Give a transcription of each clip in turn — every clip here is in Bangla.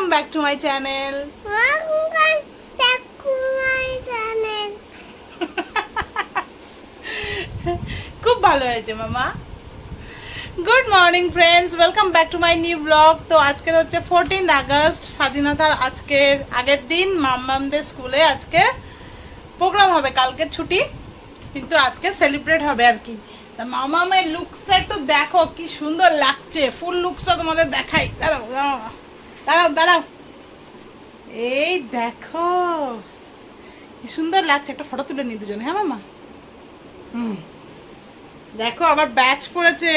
Welcome back to my channel. খুব ভালো হয়েছে, মামা। Good morning friends welcome back to my new blog তো আজকের হচ্ছে ফোরটিন আগস্ট, স্বাধীনতার আজকের আগের দিন মাম্মামদের স্কুলে আজকে প্রোগ্রাম হবে, কালকে ছুটি। কিন্তু আজকে সেলিব্রেট হবে আর কি। তা মামামের লুকসটা একটু দেখো, কি সুন্দর লাগছে। ফুল লুকসটা তোমাদের দেখাই। দাঁড়াও। দাঁড়াও দাঁড়াও। এই দেখো কি সুন্দর লাগছে একটা ফটো তুলে নি দুজনে হ্যাঁ মামা? হুম। দেখো আবার ব্যাচ পড়েছে।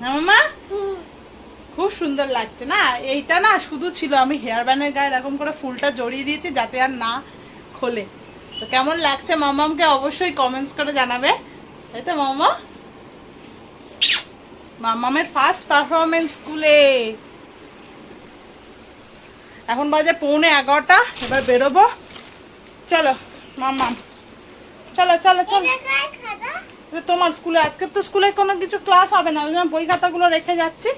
হ্যাঁ মামা? খুব সুন্দর লাগছে না? এইটা না শুধু ছিল আমি হেয়ার ব্যান্ডের গায়ে এরকম করে ফুলটা জড়িয়ে দিয়েছি যাতে আর না খোলে। তো কেমন লাগছে মামামকে অবশ্যই কমেন্টস করে জানাবে। তাই তো মামা? মামামের ফার্স্ট পারফরমেন্স স্কুলে এখন বাজে পৌনে এগারোটা এবার বেরোবো। চলো মামাম চলো চলো চলো। তোমার স্কুলে। আজকে তো স্কুলে কোনো কিছু ক্লাস হবে না ওই জন্য বই খাতাগুলো রেখে যাচ্ছি।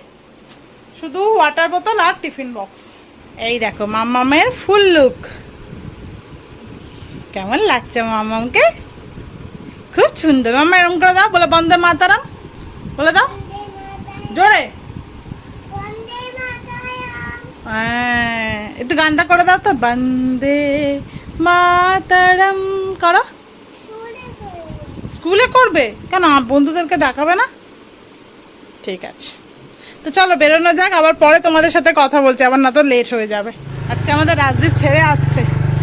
শুধু ওয়াটার বোতল আর টিফিন বক্স এই দেখো মাম্মামের ফুল লুক কেমন লাগছে মাম্মামকে খুব সুন্দর। মাম্মা এরকম করে দাও বলে বন্দে মাতারাম বলে দাও। জোরে। একটু গানটা করে দাও তো। বন্দে মাতারাম। করো। স্কুলে করবে? কেন? বন্ধুদেরকে দেখাবে না? ঠিক আছে। তো চলো, বেরোনো যাক। আবার পরে তোমাদের সাথে কথা বলছি। আবার না তো লেট হয়ে যাবে। আজকে আমাদের রাজদীপ ছেড়ে আসছে।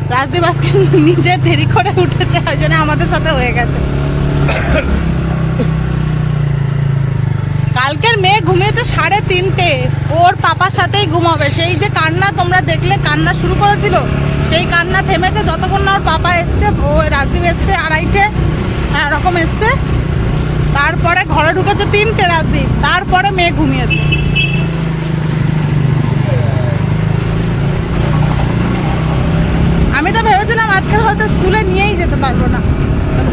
রাজদীপ আজকে নিজে দেরি করে উঠেছে। ওই জন্য আমাদের সাথে হয়ে গেছে। মেয়ে ঘুমিয়েছে সাড়ে তিনটে। ওর পাপার সাথেই ঘুমাবে। সেই যে কান্না তোমরা দেখলে কান্না শুরু করেছিল সেই কান্না থেমেছে যতক্ষণ না ওর পাপা এসছে ও রাজদীপ এসছে আড়াইটে হ্যাঁ, এরকম এসছে। তারপরে ঘরে ঢুকেছে তিনটে রাজদীপ তারপরে মেয়ে ঘুমিয়েছে। আমি তো ভেবেছিলাম আজকে হয়তো স্কুলে নিয়েই যেতে পারব না।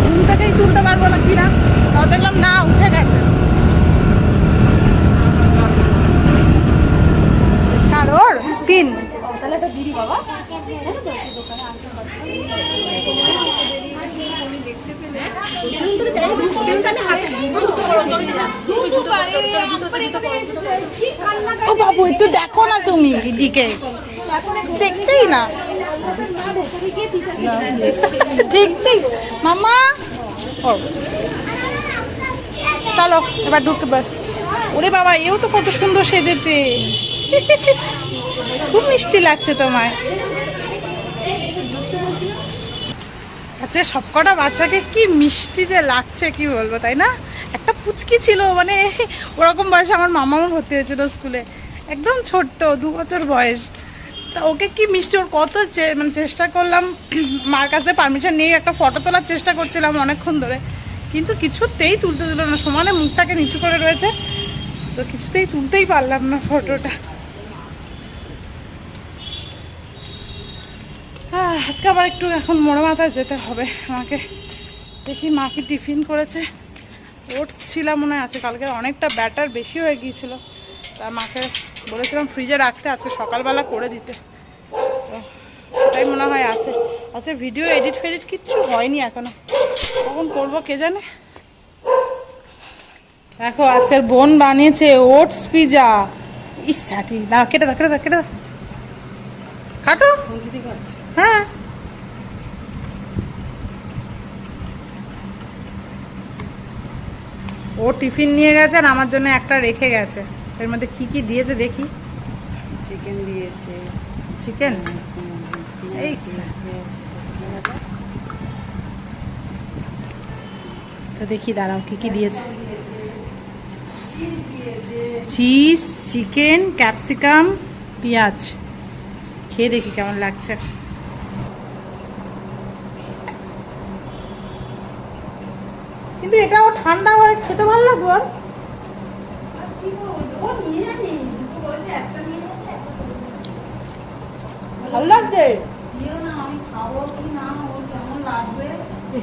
ঘুম থেকেই তুলতে পারব না কিনা। দেখলাম না উঠে গেছে কার ওর তিন। ও বাবু একটু দেখো না তুমি দিদিকে। দেখছেই না। দেখছি মামা। ও। চলো এবার ঢুকতে পার ওরে বাবা এও তো কত সুন্দর সেজেছে। খুব মিষ্টি লাগছে তোমায়। আচ্ছা সবকটা বাচ্চাকে কি মিষ্টি যে লাগছে, কি বলব, তাই না? একটা পুচকি ছিল মানে ওরকম বয়সে আমার মামাও ভর্তি হয়েছিল স্কুলে। একদম ছোট্ট, দু বছর বয়স। তা ওকে কি মিষ্টি, ওর কত মানে চেষ্টা করলাম, মার কাছে পারমিশন নিয়ে একটা ফটো তোলার চেষ্টা করছিলাম অনেকক্ষণ ধরে। কিন্তু কিছুতেই তুলতে দিল না, সমানে মুখটাকে নিচু করে রয়েছে। তো কিছুতেই তুলতেই পারলাম না ফটোটা হ্যাঁ আজকে আবার একটু এখন মোড়ে মাথায় যেতে হবে। আমাকে দেখি মা কি টিফিন করেছে। ওটস ছিলাম মনে আছে কালকে অনেকটা ব্যাটার বেশি হয়ে গিয়েছিল। তা মাকে বলেছিলাম ফ্রিজে রাখতে আছে সকালবেলা করে দিতে। তো সেটাই মনে হয় আছে। আচ্ছা ভিডিও এডিট ফেডিট কিচ্ছু হয়নি এখনও। কখন করব কে জানে? দেখো, আজকের বোন বানিয়েছে ওটস পিজা। ইস না কেটে দাও কেটে দাও কেটে দাও। কাটো। হ্যাঁ। ও টিফিন নিয়ে গেছে আর আমার জন্য একটা রেখে গেছে। এর মধ্যে কি কি দিয়েছে দেখি। চিকেন দিয়েছে। চিকেন এই তো দেখি দাঁড়াও কি কি দিয়েছে? চিজ চিকেন ক্যাপসিকাম পেঁয়াজ। খেয়ে দেখি কেমন লাগছে। কিন্তু এটাও ঠান্ডা হয়, খেতে ভালো লাগবে আর। ভালো লাগছে?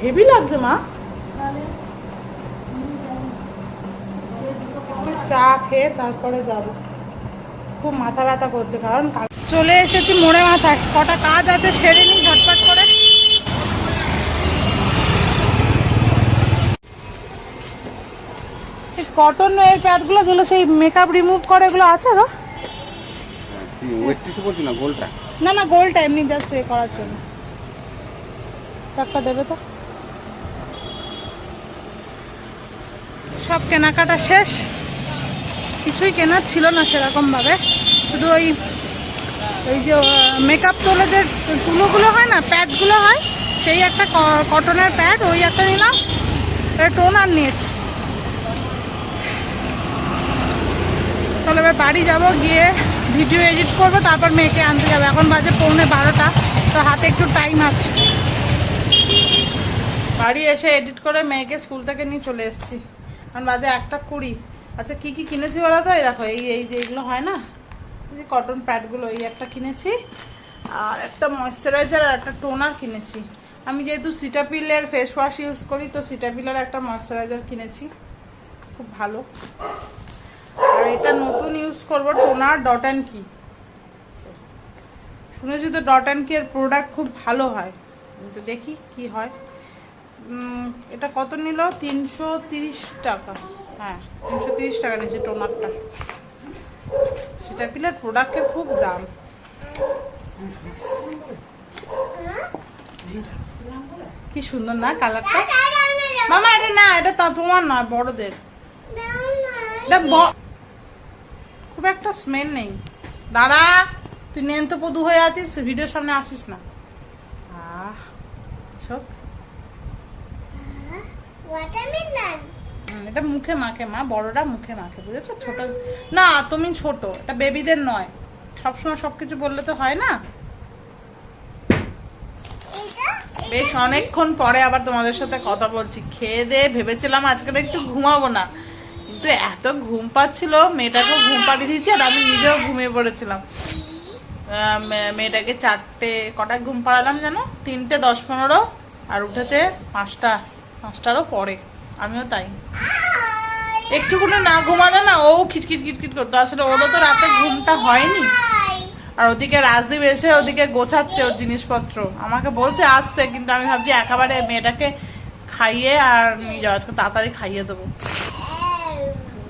হেভি লাগছে, মা। চা খেয়ে তারপরে যাব। খুব মাথা ব্যথা করছে, কারণ চলে এসেছি মোড়ে মাথায়। কটা কাজ আছে, সেরে নিই ঝটপট করে কটন এর প্যাডগুলো যেগুলো সেই মেকআপ রিমুভ করে এগুলো আছে তো ওয়েট টিস্যু বলছি না গোলটা না না গোলটা এমনি জাস্ট এ করার জন্য। টাকা দেবে তো। সব কেনাকাটা শেষ। কিছুই কেনার ছিল না সেরকম ভাবে শুধু ওই ওই যে মেকআপ তোলে যে তুলোগুলো হয় না প্যাডগুলো হয় সেই একটা কটনের প্যাড ওই একটা নিলাম। টোনার নিয়েছি। চলো, এবার বাড়ি যাব, গিয়ে ভিডিও এডিট করব, তারপর মেয়েকে আনতে যাব। এখন বাজে পৌনে বারোটা, তো হাতে একটু টাইম আছে। বাড়ি এসে এডিট করে মেয়েকে স্কুল থেকে নিয়ে চলে এসেছি। এখন বাজে একটা কুড়ি। আচ্ছা কি কি কিনেছি বলো তো? এই দেখো, এই এই যে এগুলো হয় না? এই কটন প্যাডগুলো এই একটা কিনেছি। আর একটা ময়শ্চারাইজার আর একটা টোনার কিনেছি। আমি যেহেতু সিটাপিলের ফেস ওয়াশ ইউজ করি, তো সিটাপিলের একটা ময়শ্চারাইজার কিনেছি। খুব ভালো। আর এটা নতুন ইউজ করব টোনার ডট অ্যান্ড কি শুনেছি তো ডট অ্যান্ড কি এর প্রোডাক্ট খুব ভালো হয়। তো দেখি কি হয়। এটা কত নিল? তিনশো টাকা। হ্যাঁ তিনশো টাকা নিয়েছে টোনারটা। সিটাপিলের প্রোডাক্টের খুব দাম। কি সুন্দর না কালারটা মামা, এটা না, এটা তোমার নয়, বড়দের। খুব একটা স্মেল নেই। দাঁড়া তুই নেন তো পদু হয়ে আছিস ভিডিওর সামনে আসিস না। আহ এটা মুখে মাখে মা, বড়রা মুখে মাখে, বুঝেছ? ছোট। না, তুমি ছোট, এটা বেবিদের নয়। সবসময় সবকিছু বললে তো হয় না? বেশ, অনেকক্ষণ পরে আবার তোমাদের সাথে কথা বলছি। খেয়ে দিয়ে ভেবেছিলাম আজকে একটু ঘুমাবো না। কিন্তু এত ঘুম পাচ্ছিল মেয়েটাকেও ঘুম পাড়িয়ে দিয়েছি আর আমি নিজেও ঘুমিয়ে পড়েছিলাম। মেয়েটাকে চারটে কটায় ঘুম পাড়ালাম যেন? তিনটে, দশ পনেরো, আর উঠেছে পাঁচটা, পাঁচটারও পরে। আমিও তাই। একটুকুনি না ঘুমালে না ও খিটখিট খিটখিট করতো। আসলে ওরও তো রাতে ঘুমটা হয়নি। আর ওদিকে রাজদীপ এসে ওদিকে গোছাচ্ছে ওর জিনিসপত্র। আমাকে বলছে আসতে, কিন্তু আমি ভাবছি একেবারে মেয়েটাকে খাইয়ে আর নিয়ে যাওয়া। আজকে তাড়াতাড়ি খাইয়ে দেবো।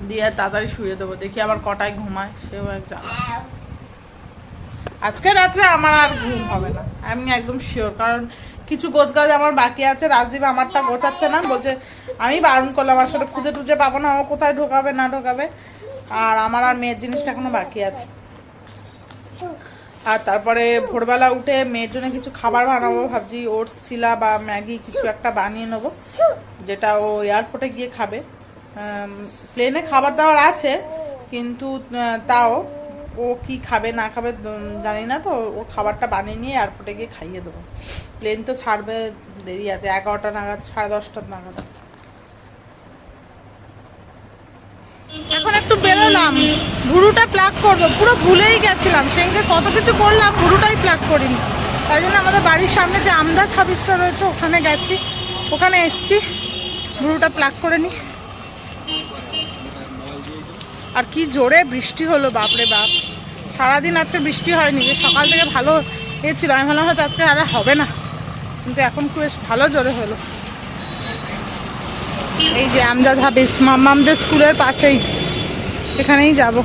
দিয়ে তাড়াতাড়ি শুয়ে দেবো। দেখি আবার কটায় ঘুমায়, সেও এক জ্বালা আজকে রাত্রে আমার আর ঘুম হবে না, আমি একদম শিওর কারণ কিছু গোছগাছ আমার বাকি আছে, রাজীব আমারটা গোছাচ্ছে না, বলছে আমি বারণ করলাম, আসলে খুঁজে টুজে পাবো না, ও কোথায় ঢোকাবে, না ঢোকাবে, আর আমার আর মেয়ের জিনিসটা এখনও বাকি আছে। আর তারপরে ভোরবেলা উঠে মেয়ের জন্য কিছু খাবার বানাবো, ভাবছি ওটস চিলা বা ম্যাগি কিছু একটা বানিয়ে নেব, যেটা ও এয়ারপোর্টে গিয়ে খাবে। প্লেনে খাবার দাবার আছে, কিন্তু তাও ও কি খাবে, না খাবে জানি না তো। ও খাবারটা বানিয়ে নিয়ে এয়ারপোর্টে গিয়ে খাইয়ে দেবো। প্লেন তো ছাড়বে, দেরি আছে, এগারোটা নাগাদ, সাড়ে দশটা নাগাদ। এখন একটু বেরোলাম। ভুরুটা প্লাগ করব, পুরো ভুলেই গেছিলাম। সেদিনকে কত কিছু করলাম ভুরুটাই প্লাগ করিনি। তাই জন্য আমাদের বাড়ির সামনে যে আমদার হাবিসটা রয়েছে, ওখানে গেছি। ওখানে এসছি, ভুরুটা প্লাগ করে নি। আর কি জোরে বৃষ্টি হলো, বাপরে বাপ। সারাদিন আজকে বৃষ্টি হয়নি সকাল থেকে ভালো এ ছিল আমি ভাবলাম হয়তো আজকে আর হবে না, কিন্তু এখন খুব বেশ ভালো জোরে হলো। এই যে আমজাদ হাবিস মামামদের স্কুলের পাশেই, এখানেই যাব।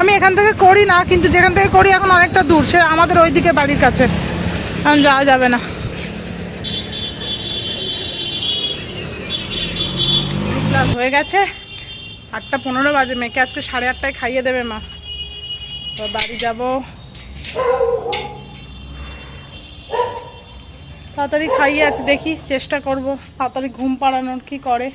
আমি এখান থেকে করি না, কিন্তু যেখান থেকে করি এখন অনেকটা দূর, সে আমাদের ওইদিকে বাড়ির কাছে। এখন যাওয়া যাবে না। হয়ে গেছে। আটটা পনেরো বাজে মেয়েকে আজকে সাড়ে আটটায় খাইয়ে দেবে মা। তো বাড়ি যাব। তাড়াতাড়ি খাইয়ে আছে দেখি চেষ্টা করব তাড়াতাড়ি ঘুম পাড়ানোর কি করে।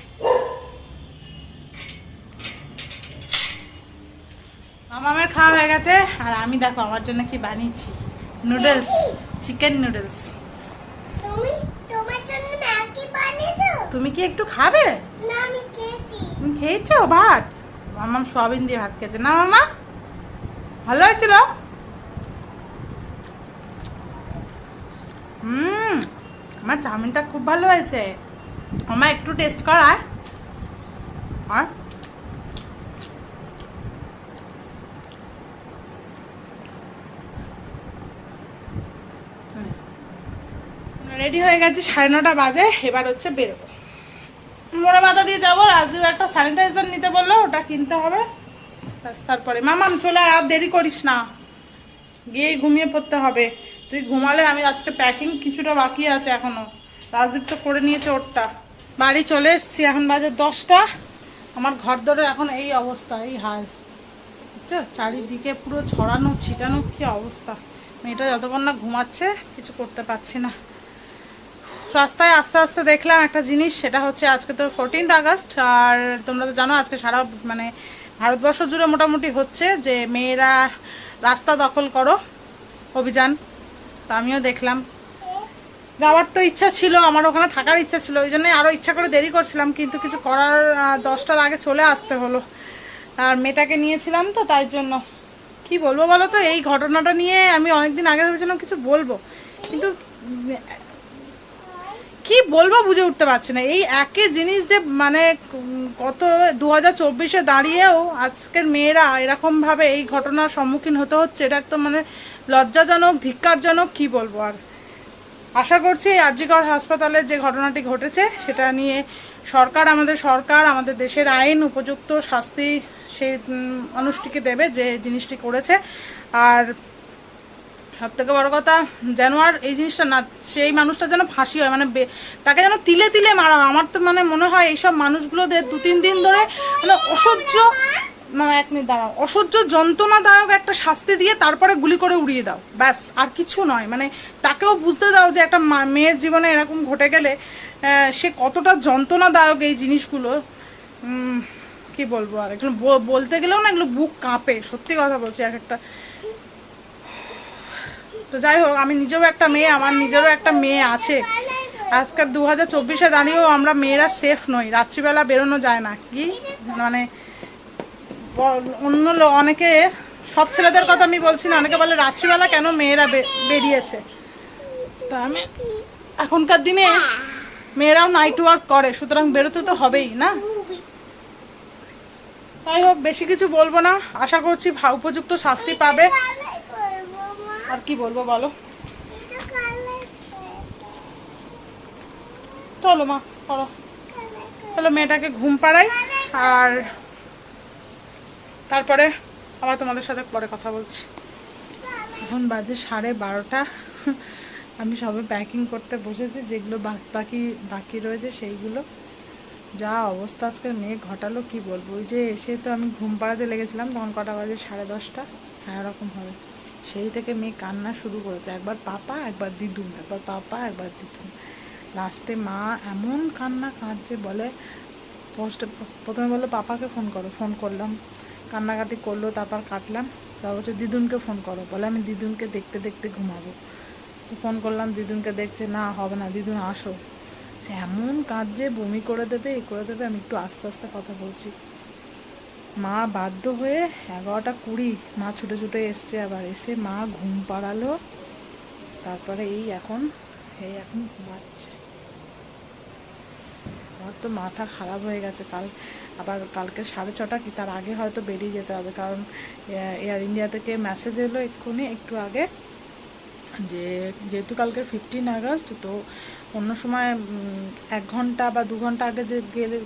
মামামের খাওয়া হয়ে গেছে। আর আমি দেখো আমার জন্য কি বানিয়েছি। Noodles chicken noodles. তুমি কি একটু খাবে? না আমি তুমি খেয়েছো? ভাত? আমার সোয়াবিন দিয়ে ভাত খেয়েছে। না, মামা? ভালো হয়েছিল? হুম, আমার চাউমিনটা খুব ভালো হয়েছে। আমার একটু টেস্ট করায় আর রেডি হয়ে গেছে সাড়ে নটা বাজে, এবার হচ্ছে বেরোবো। মোড়ে মাথা দিয়ে যাব রাজদীপ একটা স্যানিটাইজার নিতে বলল, ওটা কিনতে হবে। তারপরে, মামাম, চলে আর দেরি করিস না। গিয়ে ঘুমিয়ে পড়তে হবে। তুই ঘুমালে আমি আজকে প্যাকিং কিছুটা বাকি আছে এখনও। রাজদীপ তো করে নিয়েছে ওরটা। বাড়ি চলে এসেছি, এখন বাজে দশটা। আমার ঘর ধরে এখন এই অবস্থা, এই হাল। বুঝছ? চারিদিকে পুরো ছড়ানো, ছিটানো, কি অবস্থা। মেয়েটা যতক্ষণ না ঘুমাচ্ছে, কিছু করতে পারছি না। রাস্তায় আস্তে আস্তে দেখলাম একটা জিনিস, সেটা হচ্ছে আজকে তো ফোরটিন্থ আগস্ট, আর তোমরা তো জানো আজকে সারা মানে ভারতবর্ষ জুড়ে মোটামুটি হচ্ছে যে মেয়েরা রাস্তা দখল করো, অভিযান। তো আমিও দেখলাম। যাওয়ার তো ইচ্ছা ছিল, আমার ওখানে থাকার ইচ্ছা ছিল, ওই জন্যই আরও ইচ্ছা করে দেরি করছিলাম, কিন্তু কিছু করার দশটার আগে চলে আসতে হলো। আর মেয়েটাকে নিয়েছিলাম তো, তাই জন্য। কি বলব বলো তো, এই ঘটনাটা নিয়ে আমি অনেকদিন আগে ভেবেছিলাম কিছু বলব। কিন্তু কি বলব বুঝে উঠতে পারছি না। এই একই জিনিস যে মানে কত দু হাজার চব্বিশে দাঁড়িয়েও আজকের মেয়েরা এরকম ভাবে এই ঘটনার সম্মুখীন হতে হচ্ছে, এটা তো মানে লজ্জাজনক, ধিক্কারজনক কি বলব আর। আশা করছি এই আরজিকর হাসপাতালে যে ঘটনাটি ঘটেছে, সেটা নিয়ে সরকার, আমাদের সরকার, আমাদের দেশের আইন, উপযুক্ত শাস্তি সেই মানুষটিকে দেবে যে জিনিসটি করেছে। আর সব থেকে বড় কথা, যেন আর এই জিনিসটা না, সেই মানুষটা যেন ফাঁসি হয় মানে তাকে যেন তিলে তিলে মারা হয়। আমার তো মানে মনে হয় এইসব মানুষগুলোদের দু তিন দিন ধরে মানে অসহ্য, না, এক মিনিট দাঁড়াও, অসহ্য যন্ত্রণাদায়ক একটা শাস্তি দিয়ে তারপরে গুলি করে উড়িয়ে দাও। ব্যাস, আর কিছু নয়। মানে তাকেও বুঝতে দাও যে একটা মেয়ের জীবনে এরকম ঘটে গেলে সে কতটা যন্ত্রণাদায়ক এই জিনিসগুলো। কি বলব আর? এগুলো বলতে গেলেও না এগুলো বুক কাঁপে। সত্যি কথা বলছি এক একটা তো যাই হোক, আমি নিজেও একটা মেয়ে, আমার নিজেরও একটা মেয়ে আছে। আজকাল দু হাজার চব্বিশে দাঁড়িয়েও আমরা মেয়েরা সেফ নই। রাত্রিবেলা বেরোনো যায় না। কি? মানে অন্য অনেকে, সব ছেলেদের কথা আমি বলছি না, অনেকে বলে রাত্রিবেলা কেন মেয়েরা বেরিয়েছে? তা আমি, এখনকার দিনে মেয়েরাও নাইট ওয়ার্ক করে, সুতরাং বেরোতে তো হবেই, না? যাই হোক, বেশি কিছু বলব না। আশা করছি উপযুক্ত শাস্তি পাবে। আর কি বলব বলো? চলো মা করো। চলো মেয়েটাকে ঘুম পাড়াই আর তারপরে আবার তোমাদের সাথে পরে কথা বলছি। এখন বাজে সাড়ে বারোটা। আমি সবে প্যাকিং করতে বসেছি যেগুলো বাকি বাকি রয়েছে সেইগুলো। যা অবস্থা আজকে মেয়ে ঘটালো কি বলব? ওই যে এসে তো আমি ঘুম পাড়াতে লেগেছিলাম তখন কটা বাজে? সাড়ে দশটা। হ্যাঁ ওরকম হবে। সেই থেকে মেয়ে কান্না শুরু করেছে। একবার পাপা, একবার দিদুন, একবার পাপা, একবার দিদুন। লাস্টে মা এমন কান্না কাঁদছে, বলে পোস্টে প্রথমে বলল, পাপাকে ফোন করো। ফোন করলাম। কান্নাকাটি করল, তারপর কাটলাম। তারপর হচ্ছে দিদুনকে ফোন করো। বলে, আমি দিদুনকে দেখতে দেখতে ঘুমাবো। তো ফোন করলাম, দিদুনকে দেখছে, না, হবে না, দিদুন, আসো। সে এমন কাঁদছে, বমি করে দেবে, এ করে দেবে, আমি একটু আস্তে আস্তে কথা বলছি। মা বাধ্য হয়ে এগারোটা কুড়ি মা ছুটে ছুটে এসছে আবার। এসে মা ঘুম পাড়ালো। তারপরে এই এখন এই এখন ঘুমাচ্ছে। আমার তো মাথা খারাপ হয়ে গেছে। কাল, আবার কালকে সাড়ে ছটা কি, তার আগে হয়তো বেরিয়ে যেতে হবে। কারণ এয়ার ইন্ডিয়া থেকে মেসেজ এলো এক্ষুনি, একটু আগে, যে যেহেতু কালকে ফিফটিন আগস্ট, তো অন্য সময় এক ঘণ্টা বা দু ঘণ্টা আগে যে গেলে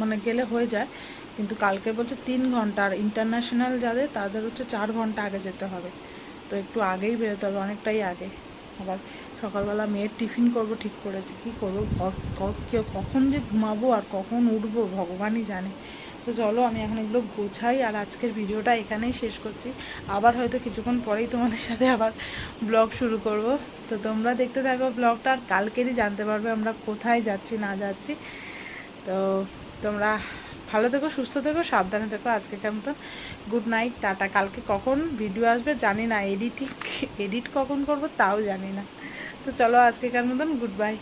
মানে গেলে হয়ে যায় কিন্তু কালকে বলছে তিন ঘণ্টা, আর ইন্টারন্যাশনাল যাদের, তাদের হচ্ছে চার ঘণ্টা আগে যেতে হবে। তো একটু আগেই বেরোতে হবে, অনেকটাই আগে। আবার সকালবেলা মেয়ের টিফিন করব ঠিক করেছি, কি করব? ক- ক- কখন যে ঘুমাবো আর কখন উঠবো, ভগবানই জানে। তো চলো, আমি এখন এগুলো গোছাই, আর আজকের ভিডিওটা এখানেই শেষ করছি। আবার হয়তো কিছুক্ষণ পরেই তোমাদের সাথে আবার ব্লগ শুরু করব। তো তোমরা দেখতে থাকো ব্লগটা, আর কালকেরই জানতে পারবে আমরা কোথায় যাচ্ছি, না যাচ্ছি। তো তোমরা ভালো থেকো, সুস্থ থেকো, সাবধানে থেকো। আজকে কেমন গুড নাইট টাটা। কালকে কখন ভিডিও আসবে জানি না এডিটিং এডিট কখন করব তাও জানি না। তো চলো আজকে কেমন গুড বাই